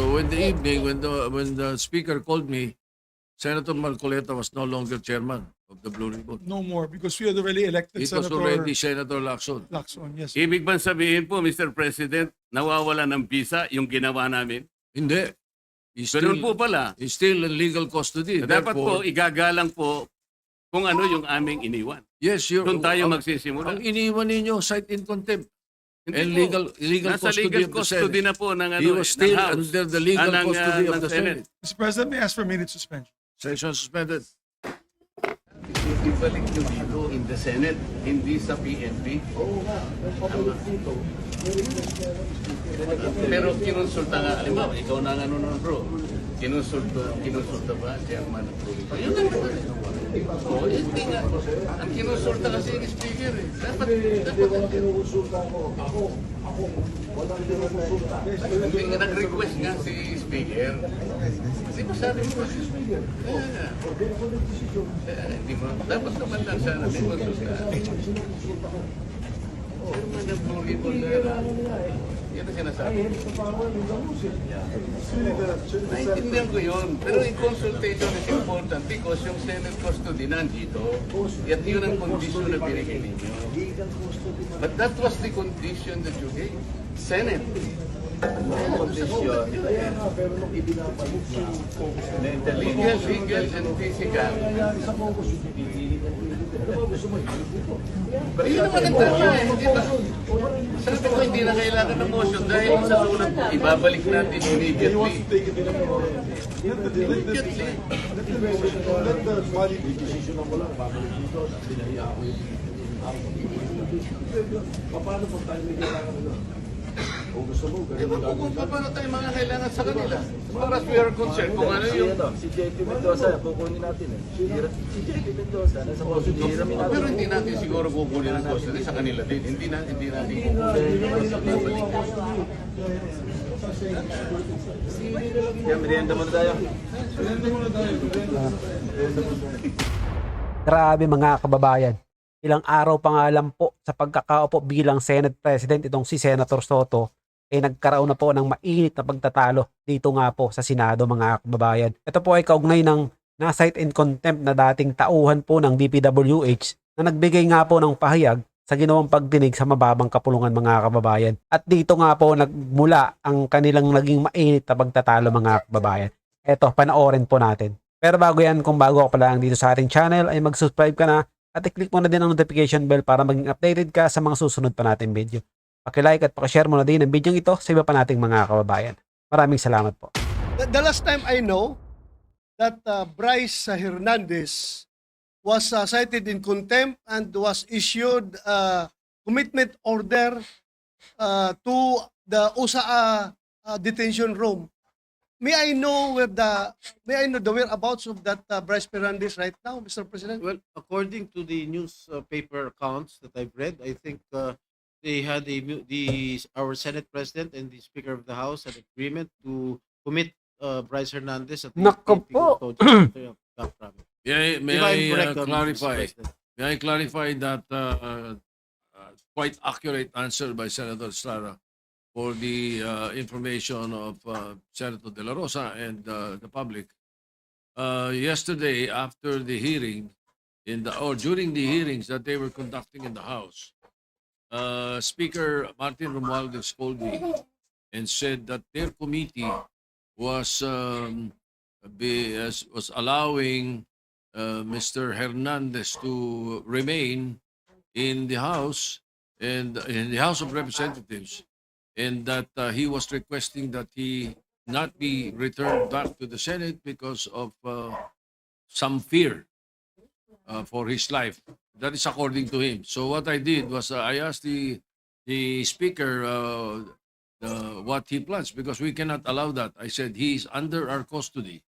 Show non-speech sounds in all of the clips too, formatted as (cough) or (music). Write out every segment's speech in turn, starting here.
So in the evening, when the when the speaker called me, Senator Marcoleta was no longer chairman of the Blue Ribbon. No more because we had already elected It was Senator already Senator Lacson. Lacson. Yes. Ibig bang sabihin po, Mr. President, nawawala ng visa yung ginawa namin? Hindi. He's Ganun still, po pala. he's still in legal custody. Dapat po, Therefore, igagalang po kung ano yung aming iniwan. yes, you're, Doon tayo ang, magsisimula. ang iniwan ninyo, cite in contempt. Hindi and po. legal, legal Nasa custody legal of the custody Senate. na po ng, ano, He was eh, still ng House. under the legal Ah, ng, ah, custody of ng the Senate. Mr. President, may I ask for a minute suspension. Session suspended. Ibalik nyo dito in the Senate, hindi sa PNP. Pero kinonsulta nga, halimbawa, ikaw na nga nun bro, kinonsulta, kinonsulta ba, chairman ng Pulito? Yun ang Oo, hindi nga. Ang kinonsulta kasi yung speaker eh. Dapat, dapat, hindi nga nag-request nga si speaker. Di ba sabi mo? Kaya, kaya, hindi mo, dapat naman lang sana may konsulta. Pero manabuli mo na. Yan ang sinasabi. Naintindihan ko yun. Pero yung consultation is important because yung Senate custody nandito. At yun ang condition na binigay ninyo. But that was the condition that you gave. Senate. Legal, legal, and physical. Pero yun naman ang tama eh, di ba? Sabi ko, hindi na kailangan ng motion dahil sa sulat, ibabalik natin immediately. Immediately. Di ba kung paano tayo mga kailangan sa kanila? As far as we are concerned, kung ano yung... Si JP Mendoza, kukunin natin eh. Si JP Mendoza, nasa posto, hiramin natin. Pero hindi natin siguro kukunin ang custody sa kanila din. Hindi na, hindi natin kukunin. Kaya merienda muna tayo. Grabe mga kababayan. Ilang araw pa nga lang po sa pagkakaupo bilang Senate President itong si Senator Soto ay nagkaroon na po ng mainit na pagtatalo dito nga po sa Senado mga kababayan. Ito po ay kaugnay ng na-cite in contempt na dating tauhan po ng DPWH na nagbigay nga po ng pahayag sa ginawang pagdinig sa mababang kapulungan mga kababayan. At dito nga po nagmula ang kanilang naging mainit na pagtatalo mga kababayan. Eto, panoorin po natin. Pero bago yan, kung bago ka pa lang dito sa ating channel, ay mag-subscribe ka na at i-click mo na din ang notification bell para maging updated ka sa mga susunod pa nating video. Paki-like at paki-share mo na din ang video ito sa iba pa nating mga kababayan. Maraming salamat po. The, the last time I know that uh, Bryce Hernandez was uh, cited in contempt and was issued a commitment order uh, to the USAA uh, detention room. May I know where the may I know the whereabouts of that uh, Bryce Hernandez right now, Mr. President? Well, according to the newspaper accounts that I've read, I think uh, they had a the our Senate President and the Speaker of the House had agreement to commit uh, Bryce Hernandez at the Nako po. (clears throat) May I, may If I I'm uh, clarify? May I clarify that uh, uh, quite accurate answer by Senator Estrada for the uh, information of uh, Senator De La Rosa and uh, the public. Uh, yesterday, after the hearing, in the or during the hearings that they were conducting in the House, uh, Speaker Martin Romualdez called me and said that their committee was um, be, as- was allowing uh, Mr. Hernandez to remain in the House and in the House of Representatives, and that uh, he was requesting that he not be returned back to the Senate because of uh, some fear uh, for his life. That is according to him. So what I did was uh, I asked the the speaker uh, uh, what he plans because we cannot allow that. I said he is under our custody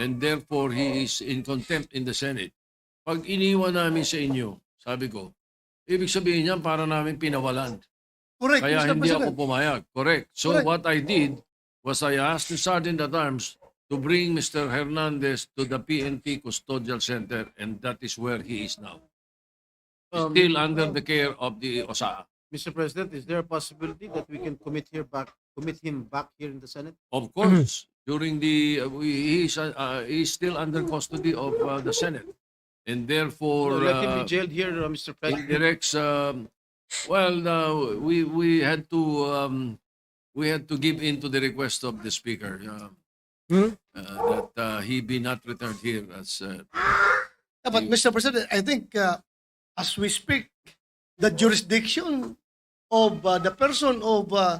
and therefore he is in contempt in the Senate. Pag iniwan namin sa inyo, sabi ko, ibig sabihin niyan para namin pinawalan. Correct, Kaya Mr. hindi ako pumayag. Correct. So Correct. what I did was I asked the Sergeant at Arms to bring Mr. Hernandez to the PNP Custodial Center and that is where he is now. He's Um, Still under the care of the OSA. Mr. President, is there a possibility that we can commit here back, commit him back here in the Senate? Of course, during the, uh, we, he's, uh, uh, he's still under custody of uh, the Senate. And therefore, Let him uh, be jailed here, uh, Mr. it President. directs, um, well, uh, we, we had to, um, we had to give in to the request of the speaker, uh, Hmm? uh, that uh, he be not returned here as, uh, Yeah, but Mr. President, I think uh, as we speak, the jurisdiction of uh, the person of uh,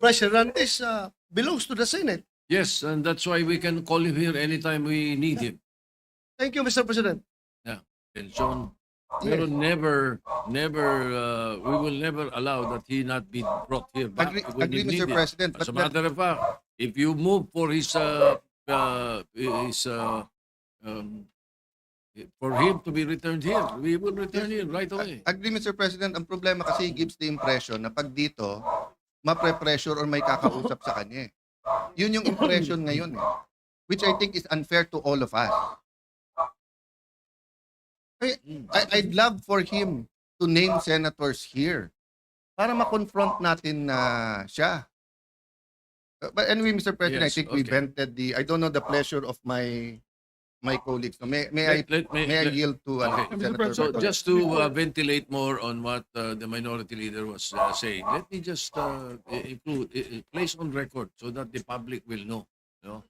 Bryce Hernandez uh, belongs to the Senate. yes, and that's why we can call him here anytime we need him. Thank you, Mr. President. Attention. Pero never, never, uh, we will never allow that he not be brought here back Agree, when agree he Mr. needed. President, As but a that- matter of fact, if you move for his, uh, uh, his, uh, um, for him to be returned here, we will return him right away. agree Mr. President, ang problema kasi gives the impression na pag dito, mapre-pressure or may kakausap sa kanya. eh. Yun yung impression ngayon eh. Which I think is unfair to all of us. I, I, I'd love for him to name senators here para ma-confront natin na siya. Uh, But anyway, Mr. President, I Yes, think we okay. vented the, I don't know the pleasure of my my colleagues. No, may, may I Let- let me- may I let- yield to ano, Okay. Senator So just to uh, ventilate more on what uh, the minority leader was uh, saying, let me just uh, i- include, i- i- place on record so that the public will know. You know?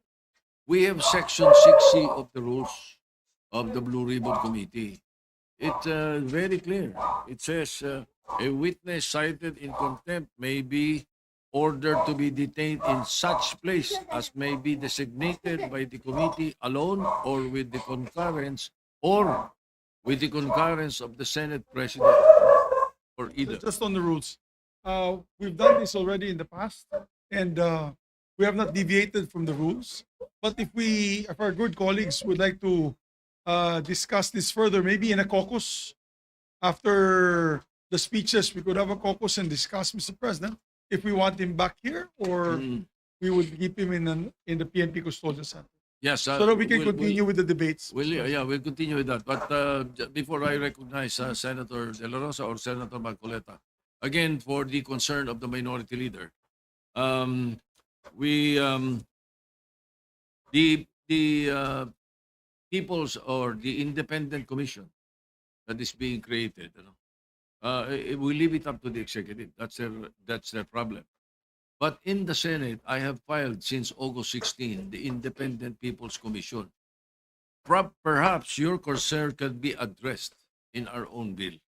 We have section 6C of the rules of the Blue Ribbon Committee. It's uh, very clear. It says uh, a witness cited in contempt may be ordered to be detained in such place as may be designated by the committee alone or with the concurrence or with the concurrence of the Senate President or either. Just on the rules. Uh, we've done this already in the past and uh, we have not deviated from the rules. But if we, if our good colleagues would like to uh, discuss this further, maybe in a caucus, after the speeches, we could have a caucus and discuss, Mr. President, if we want him back here or Mm. we would keep him in, an, in the PNP Custodial Center. Yes. uh, So that we can we'll- continue with the debates. We'll, yeah, yeah, we'll continue with that. But uh, j- before I recognize uh, Senator De La Rosa or Senator Marcoleta, again, for the concern of the minority leader, um, we, um, the, the uh, people's or the independent commission that is being created, know, uh, we leave it up to the executive. That's their, that's their problem. But in the Senate, I have filed since August 16 the Independent People's Commission. Perhaps your concern can be addressed in our own bill.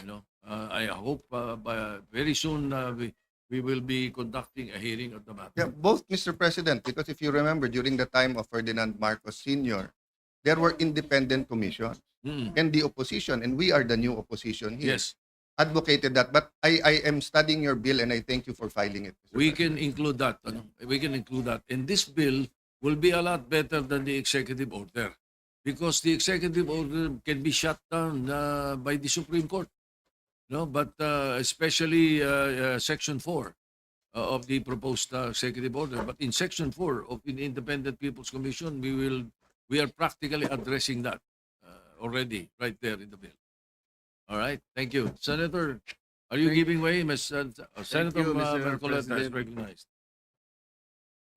You know, uh, I hope uh, by very soon uh, we we will be conducting a hearing of the matter. Yeah, both, Mr. President, because if you remember, during the time of Ferdinand Marcos Sr., there were independent commissions Mm. and the opposition, and we are the new opposition here, Yes, advocated that. But I, I am studying your bill, and I thank you for filing it. Mr. we President. can include that. ano, We can include that. And this bill will be a lot better than the executive order because the executive order can be shut down uh, by the Supreme Court. No, but uh, especially uh, uh, Section 4 uh, of the proposed uh, executive order. But in Section 4 of the Independent People's Commission, we will we are practically addressing that uh, already right there in the bill. All right, thank you. Senator, are you Thank- giving way? Ms. Uh, Senator you, uh, Mr. Is President. recognized.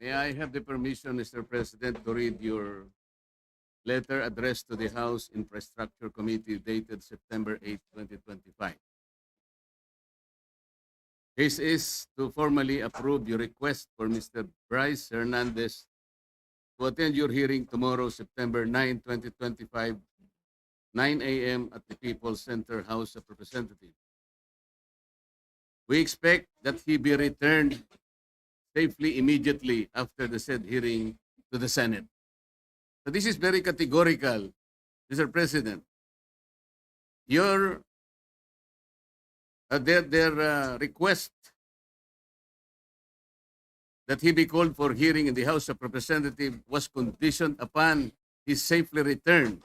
May I have the permission, Mr. President, to read your letter addressed to the House Infrastructure Committee dated September 8, 2025. This is to formally approve your request for Mr. Bryce Hernandez to attend your hearing tomorrow, September 9, 2025, 9 a.m. at the People's Center House of Representatives. We expect that he be returned safely immediately after the said hearing to the Senate. So this is very categorical, Mr. President. Your uh, their their uh, request that he be called for hearing in the House of Representatives was conditioned upon his safely return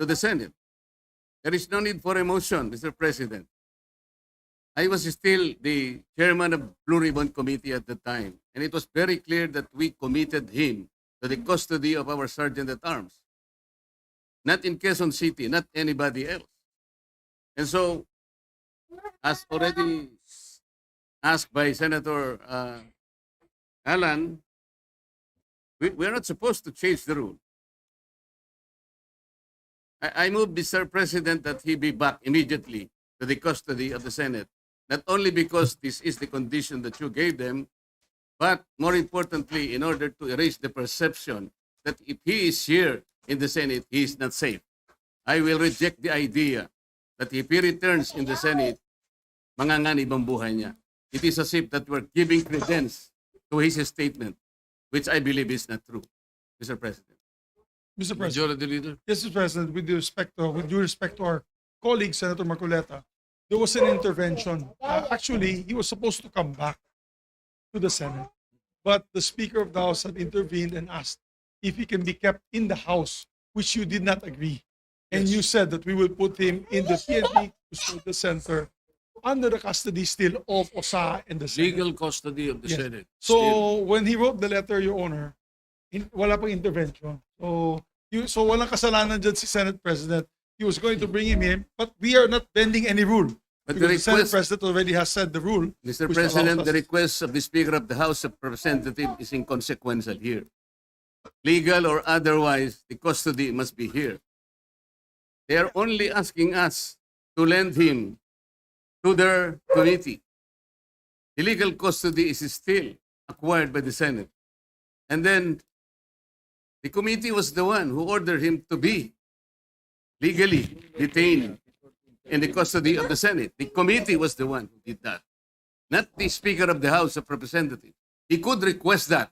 to the Senate. There is no need for a motion, Mr. President. I was still the chairman of Blue Ribbon Committee at the time, and it was very clear that we committed him to the custody of our sergeant at arms. Not in Quezon City, not anybody else. And so, as already asked by Senator uh, Alan, we, we're not supposed to change the rule. I, I move, Mr. President, that he be back immediately to the custody of the Senate. Not only because this is the condition that you gave them, but more importantly, in order to erase the perception that if he is here in the Senate, he is not safe. I will reject the idea that if he returns in the Senate, manganganib ang buhay niya. It is as if that we're giving credence to his statement, which I believe is not true, Mr. President. Mr. President. Majority Leader. Yes, Mr. President, with due respect to, with due respect to our colleague, Senator Marcoleta, there was an intervention. Uh, actually, he was supposed to come back to the Senate. But the Speaker of the House had intervened and asked if he can be kept in the House, which you did not agree. And you said that we will put him in the PNP Custodial Center under the custody still of OSA and the Senate. Legal custody of the Yes. Senate. So when he wrote the letter, Your Honor, in, wala pang intervention. So, you, so walang kasalanan dyan si Senate President. He was going to bring him in, but we are not bending any rule. But the Because the Senate request, President already has said the rule. Mr. President, the request of the Speaker of the House of Representatives is inconsequential here. Legal or otherwise, the custody must be here. They are only asking us to lend him to their committee. The legal custody is still acquired by the Senate. And then the committee was the one who ordered him to be legally detained in the custody of the Senate. The committee was the one who did that, not the Speaker of the House of Representatives. He could request that.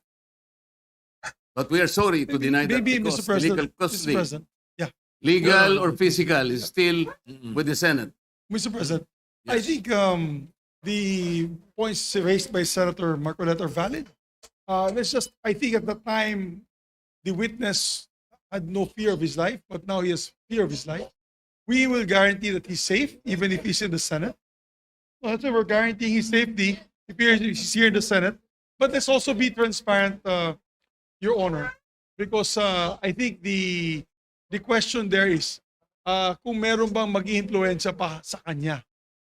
But we are sorry to deny that Maybe, because Mr. the legal President, Mr. custody, President, yeah, legal or physical, is still with the Senate. Mr. President, I Yes. think um, the points raised by Senator Marcoleta are valid. Uh, let's just, I think at the time, the witness had no fear of his life, but now he has fear of his life. We will guarantee that he's safe, even if he's in the Senate. So that's why we're guaranteeing his safety if he's here in the Senate. But let's also be transparent, uh, Your Honor, because uh, I think the the question there is, uh, kung meron bang mag-influensya pa sa kanya.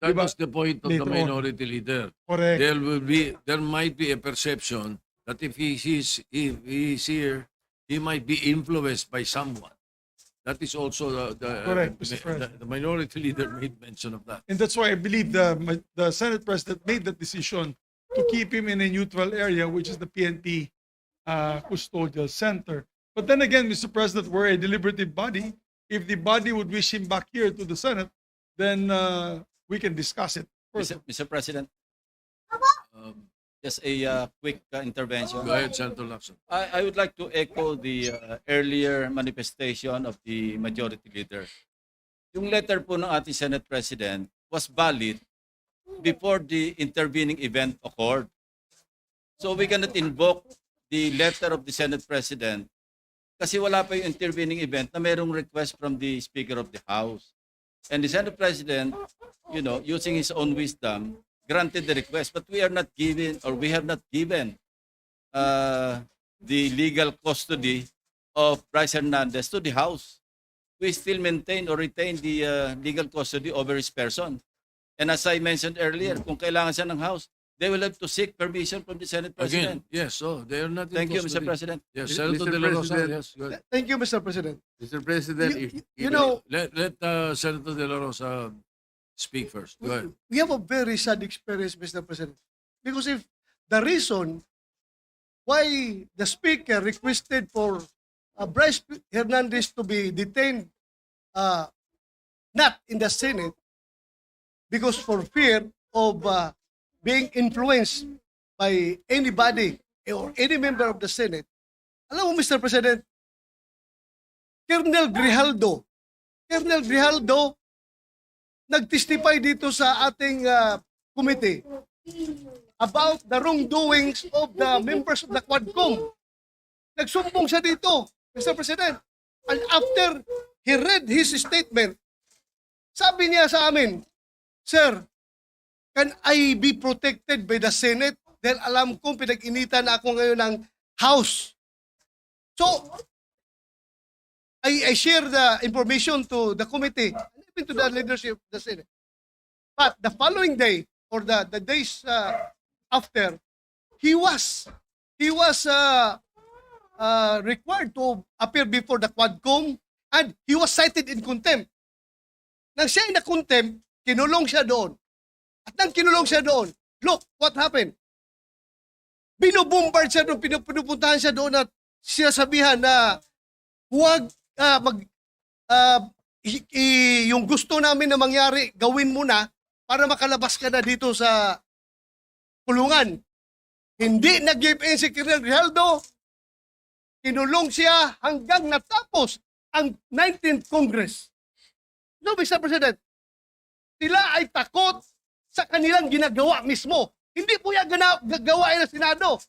That Diba? was the point of the Later on. minority leader. Correct. There will be, there might be a perception that if he is, if he is here, he might be influenced by someone. That is also the, the, Correct, Mr. the, President. the minority leader made mention of that. And that's why I believe the the Senate President made that decision to keep him in a neutral area, which is the PNP uh, custodial center. But then again, Mr. President, we're a deliberative body. If the body would wish him back here to the Senate, then uh, we can discuss it. Mr. further. Mr. President, just a uh, quick uh, intervention. go ahead, Senator Lacson. I, I would like to echo the uh, earlier manifestation of the majority leader. Yung letter po ng ating Senate President was valid before the intervening event occurred. So we cannot invoke the letter of the Senate President kasi wala pa yung intervening event na mayroong request from the Speaker of the House. And the Senate President, you know, using his own wisdom, granted the request, but we are not given or we have not given uh, the legal custody of Bryce Hernandez to the House. We still maintain or retain the uh, legal custody over his person. And as I mentioned earlier, kung kailangan siya ng House, they will have to seek permission from the Senate Again, President. yes, so they are not Thank you, Mr. President. Yes, Mr. Senator De La Rosa, President. yes. Thank you, Mr. President. Mr. President, You- if, you if- know, Let, let uh, Senator De La Rosa speak first. Go ahead. we have a very sad experience, Mr. President. Because if the reason why the speaker requested for uh, Bryce Hernandez to be detained uh, not in the Senate because for fear of uh, being influenced by anybody or any member of the Senate. Alam mo, Mr. President, Colonel Grijaldo, Colonel Grijaldo nag-testify dito sa ating uh, committee about the wrongdoings of the members of the Quadcom. Nagsumbong siya dito, Mr. President. And after he read his statement, sabi niya sa amin, Sir, can I be protected by the Senate? Dahil alam kong pinag-initan na ako ngayon ng House. So, I, I share the information to the committee even to the leadership the Senate. But the following day, or the the days uh, after, he was he was uh, uh, required to appear before the Quadcom and he was cited in contempt. Nang siya ay na-contempt, kinulong siya doon. At nang kinulong siya doon, look what happened. Binubombard siya doon, pinu- pinupuntahan siya doon at siya sabihan na huwag ah, mag ah, i- i- yung gusto namin na mangyari, gawin mo na para makalabas ka na dito sa kulungan. Hindi nag-give in si Colonel Grijaldo. Kinulong siya hanggang natapos ang 19th Congress. No, Mr. President, sila ay takot sa kanilang ginagawa mismo. Hindi po yan gagawain ng Senado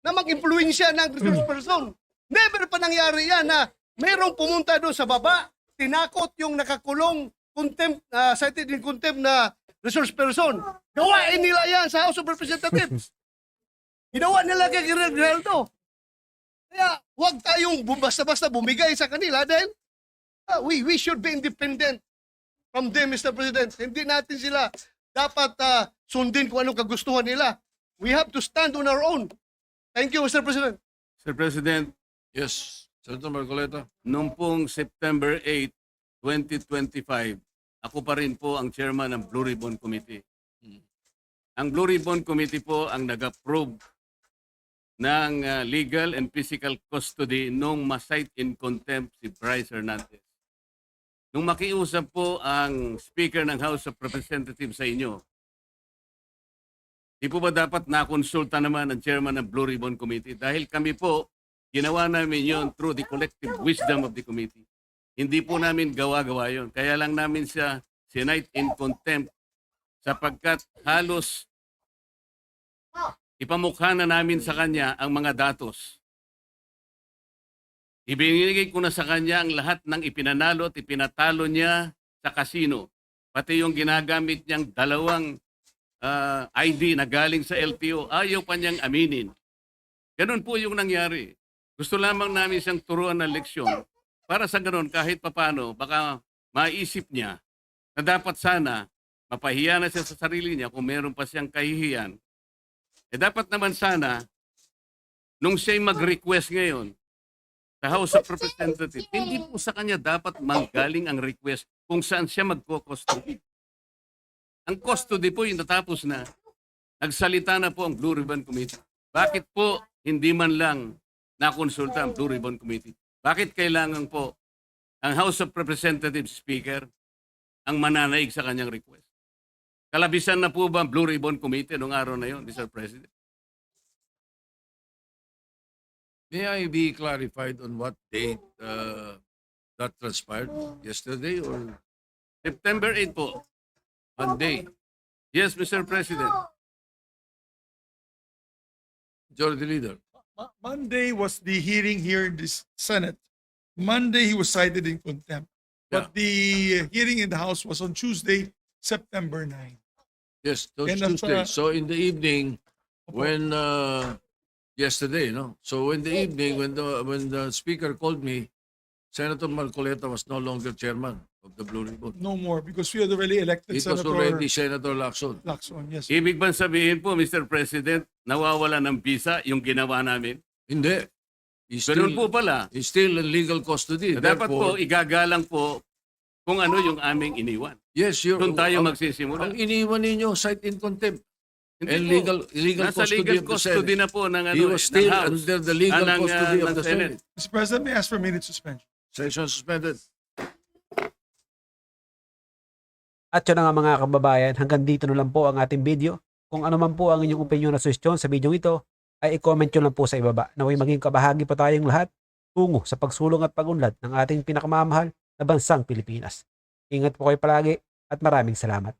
na mag-impluensya ng resource person. Never pa nangyari yan na merong pumunta doon sa baba, tinakot yung nakakulong contempt, uh, cited in contempt na resource person. Gawain nila yan sa House of Representatives. Ginawa nila kay Geraldo. Kaya huwag tayong basta-basta bumigay sa kanila dahil ah, we, we should be independent from them, Mr. President. Hindi natin sila dapat ah, sundin kung anong kagustuhan nila. We have to stand on our own. Thank you, Mr. President. Sir President, Yes, Senator Marcoleta. noong pong September 8, 2025, ako pa rin po ang chairman ng Blue Ribbon Committee. Ang Blue Ribbon Committee po ang nag-approve ng uh, legal and physical custody nung ma-cite in contempt si Bryce Hernandez. Nung makiusap po ang Speaker ng House of Representatives sa inyo, di po ba dapat nakonsulta naman ang chairman ng Blue Ribbon Committee? Dahil kami po, ginawa namin yon through the collective wisdom of the committee. Hindi po namin gawa-gawa yon. Kaya lang namin siya sinight in contempt sapagkat halos ipamukha na namin sa kanya ang mga datos. Ibinigay ko na sa kanya ang lahat ng ipinanalo at ipinatalo niya sa kasino. Pati yung ginagamit niyang dalawang ah, ID na galing sa LTO, ayaw pa niyang aminin. Ganun po yung nangyari. Gusto lamang namin siyang turuan ng leksyon para sa ganun kahit papano baka maisip niya na dapat sana mapahiya na siya sa sarili niya kung meron pa siyang kahihiyan. Eh dapat naman sana nung siya'y mag-request ngayon sa House of Representatives, hindi po sa kanya dapat manggaling ang request kung saan siya magko-custody. Ang custody po yung natapos na. Nagsalita na po ang Blue Ribbon Committee. Bakit po hindi man lang nakonsulta ang Blue Ribbon Committee? Bakit kailangan po ang House of Representatives Speaker ang mananaig sa kanyang request? Kalabisan na po ba ang Blue Ribbon Committee noong araw na yon, Mr. President? May I be clarified on what date uh, that transpired? Yesterday or September 8 po. Monday? Yes, Mr. President. Majority Leader. Mo- Monday was the hearing here in this Senate. Monday, he was cited in contempt. But the hearing in the House was on Tuesday, September 9. Yes, And ang Tuesday. pa- So in the evening, when uh, yesterday, no. So in the evening, when the when the speaker called me, Senator Marcoleta was no longer chairman of the Blue Ribbon. No more because we had already elected It was Senator already Senator Lacson. Lacson. Yes. Ibig bang sabihin po, Mr. President, nawawala ng visa yung ginawa namin? Hindi. He's Ganun still, po pala. he's still in legal custody. Dapat po, Therefore, igagalang po kung ano yung aming iniwan. yes, you're, Doon tayo ang, magsisimula. ang iniwan ninyo, cite in contempt. Hindi and po. legal, legal Nasa custody legal of the custody Senate. na po ng, ano, He eh, was ng still House. under the legal Ah, ng, ah, custody of ng the Senate. Senate. Mr. President, may I ask for a minute suspension. Session suspended. At yun na nga mga kababayan, hanggang dito na lang po ang ating video. Kung ano man po ang inyong opinion na suggestion sa video ito, ay i-comment nyo lang po sa ibaba. Naway maging kabahagi pa tayong lahat tungo sa pagsulong at pagunlad ng ating pinakamamahal na bansang Pilipinas. Ingat po kayo palagi at maraming salamat.